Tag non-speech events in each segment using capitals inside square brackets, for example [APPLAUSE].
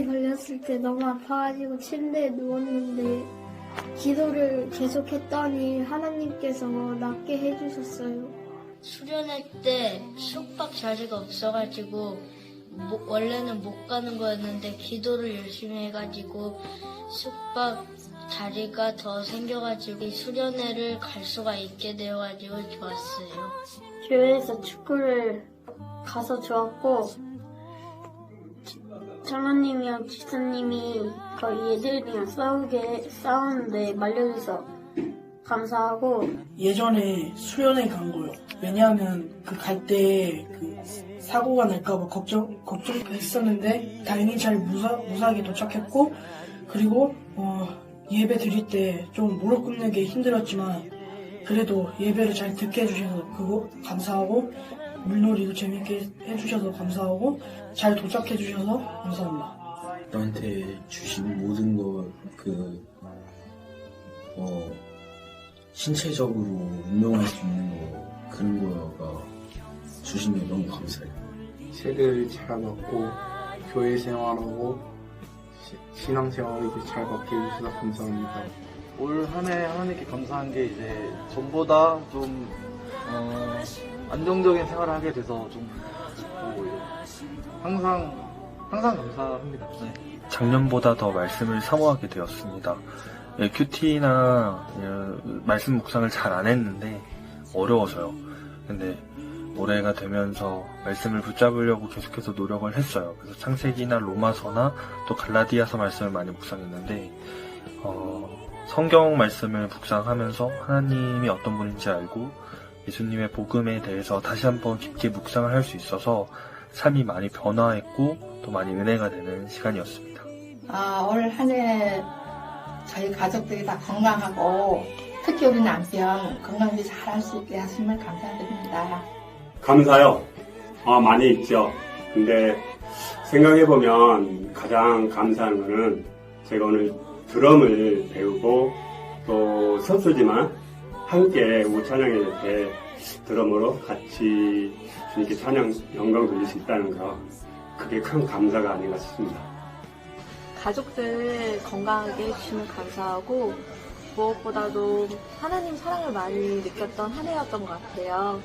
감기살이 걸렸을 때 너무 아파가지고 침대에 누웠는데 기도를 계속했더니 하나님께서 낫게 해주셨어요. 수련회 때 숙박 자리가 없어가지고 mo- 원래는 못 가는 거였는데 기도를 열심히 해가지고 숙박 자리가 더 생겨가지고 이 수련회를 갈 수가 있게 되어가지고 좋았어요. 교회에서 축구를 가서 좋았고 장로님이랑 집사님이 거의 애들이랑 싸우게 싸우는데 말려줘서 감사하고 예전에 수련회 간 거요. 왜냐하면 그 갈 때 그 사고가 날까봐 걱정 걱정했었는데 다행히 잘 무사 무사하게 도착했고 그리고 어, 예배 드릴 때 좀 무릎 꿇는 게 힘들었지만 그래도 예배를 잘 듣게 해주셔서 그거 감사하고 물놀이도 재밌게 해주셔서 감사하고 잘 도착해 주셔서 감사합니다. 너한테 주신 모든 것, 그, 어, 신체적으로 운동할 수 있는 거, 그런 거가 주신 게 너무 감사해요. 세대를 잘 받고 교회 생활하고 시- 신앙 생활을 이렇게 잘 받게 해주셔서 감사합니다. 올 한 해 하나님께 감사한 게 이제 전보다 좀 어, 안정적인 생활을 하게 돼서 좀 기쁘고 항상 항상 감사합니다. 네. 작년보다 더 말씀을 사모하게 되었습니다. 예, 큐티나 예, 말씀 묵상을 잘 안 했는데 어려워서요. 근데 올해가 되면서 말씀을 붙잡으려고 계속해서 노력을 했어요. 그래서 창세기나 로마서나 또 갈라디아서 말씀을 많이 묵상했는데 어, 성경 말씀을 묵상하면서 하나님이 어떤 분인지 알고 예수님의 복음에 대해서 다시 한번 깊게 묵상을 할 수 있어서 삶이 많이 변화했고 또 많이 은혜가 되는 시간이었습니다. 아, 올 한 해 저희 가족들이 다 건강하고 특히 우리 남편 건강히 잘할 수 있게 하심을 감사드립니다. 감사요. 아, 많이 있죠. 근데 생각해보면 가장 감사한 거는 제가 오늘 드럼을 배우고 또 선수지만 함께 우찬양회 때 드럼으로 같이 주님께 찬양 영광 돌릴 수 있다는 거 그게 큰 감사가 아닌가 싶습니다. 가족들 건강하게 해주시면 감사하고 무엇보다도 하나님 사랑을 많이 느꼈던 한 해였던 것 같아요.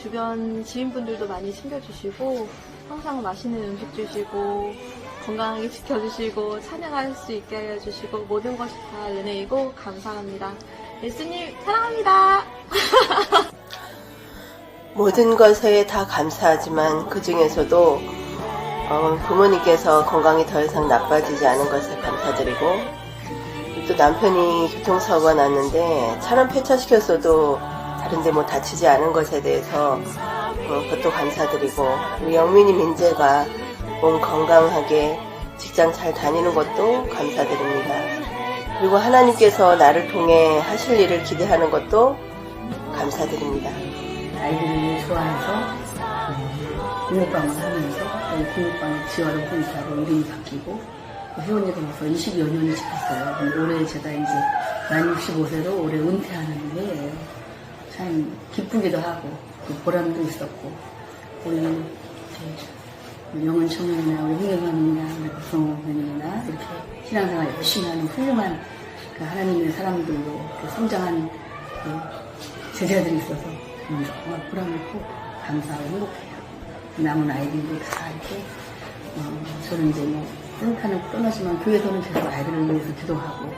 주변 지인분들도 많이 챙겨주시고 항상 맛있는 음식 주시고 건강하게 지켜주시고 찬양할 수 있게 해주시고 모든 것이 다 은혜이고 감사합니다. 예수님 사랑합니다. [LAUGHS] 모든 것에 다 감사하지만 그 중에서도 어, 부모님께서 건강이 더 이상 나빠지지 않은 것에 감사드리고 또 남편이 교통사고가 났는데 차량 폐차시켰어도 다른데 뭐 다치지 않은 것에 대해서 어, 그것도 감사드리고 우리 영민이 민재가 몸 건강하게 직장 잘 다니는 것도 감사드립니다. 그리고 하나님께서 나를 통해 하실 일을 기대하는 것도 감사드립니다. 아이들을 좋아해서 공업방을 하면서 또 공업방 지원을 보니까 이름이 바뀌고 회원이 되면서 20여 년이 지났어요. 올해 제가 이제 만 65세로 올해 은퇴하는 해예요. 참 기쁘기도 하고 또 보람도 있었고 우리 영원 청년이나 우리 홍영현이나 우리 박성호님이나 이렇게 신앙생활 열심히 하는 훌륭한 그 하나님의 사람들로 이렇게 성장한 그 제자들이 있어서 음, 정말 보람있고 감사하고 행복해요. 남은 아이들도 다 이렇게 어, 저는 이제 뭐 뜻하는 떠나지만 교회에서는 계속 아이들을 위해서 기도하고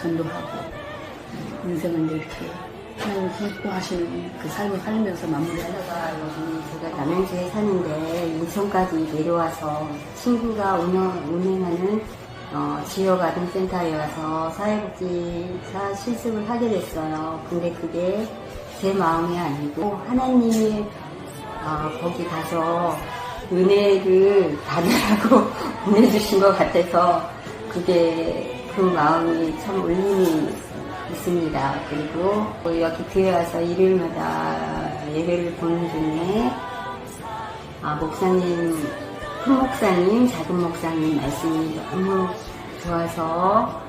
전도하고 음, 이제 이렇게 하나님 기뻐하시는 그 삶을 살면서 마무리하려고 여기 제가 남양주에 사는데 인천까지 내려와서 친구가 운영, 운행하는 어, 지역아동센터에 와서 사회복지사 실습을 하게 됐어요. 근데 그게 제 마음이 아니고 하나님이 어, 거기 가서 은혜를 받으라고 [LAUGHS] 보내주신 것 같아서 그게 그 마음이 참 울림이 있 습니다. 그리고 여기 교회 와서 일요일마다 예배를 보는 중에 아, 목사님, 큰 목사님, 작은 목사님 말씀이 너무 좋아서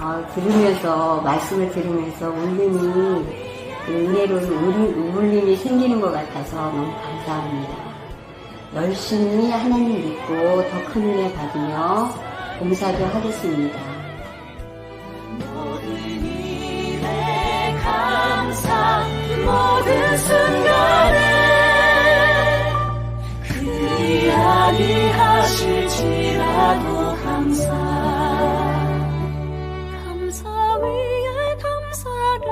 어, 들으면서 말씀을 들으면서 울림이 은혜로 울- 울림이 생기는 것 같아서 너무 감사합니다. 열심히 하나님 믿고 더 큰 은혜 받으며 봉사도 하겠습니다. 순간에 그리 아니하실지라도 감사. 감사 위에 감사를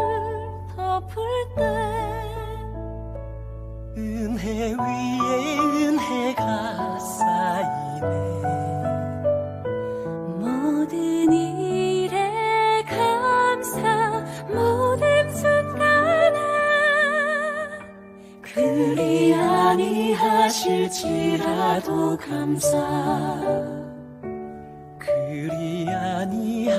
덮을 때 은혜 위에 아니하실지라도 감사. 그리 아니하실지라도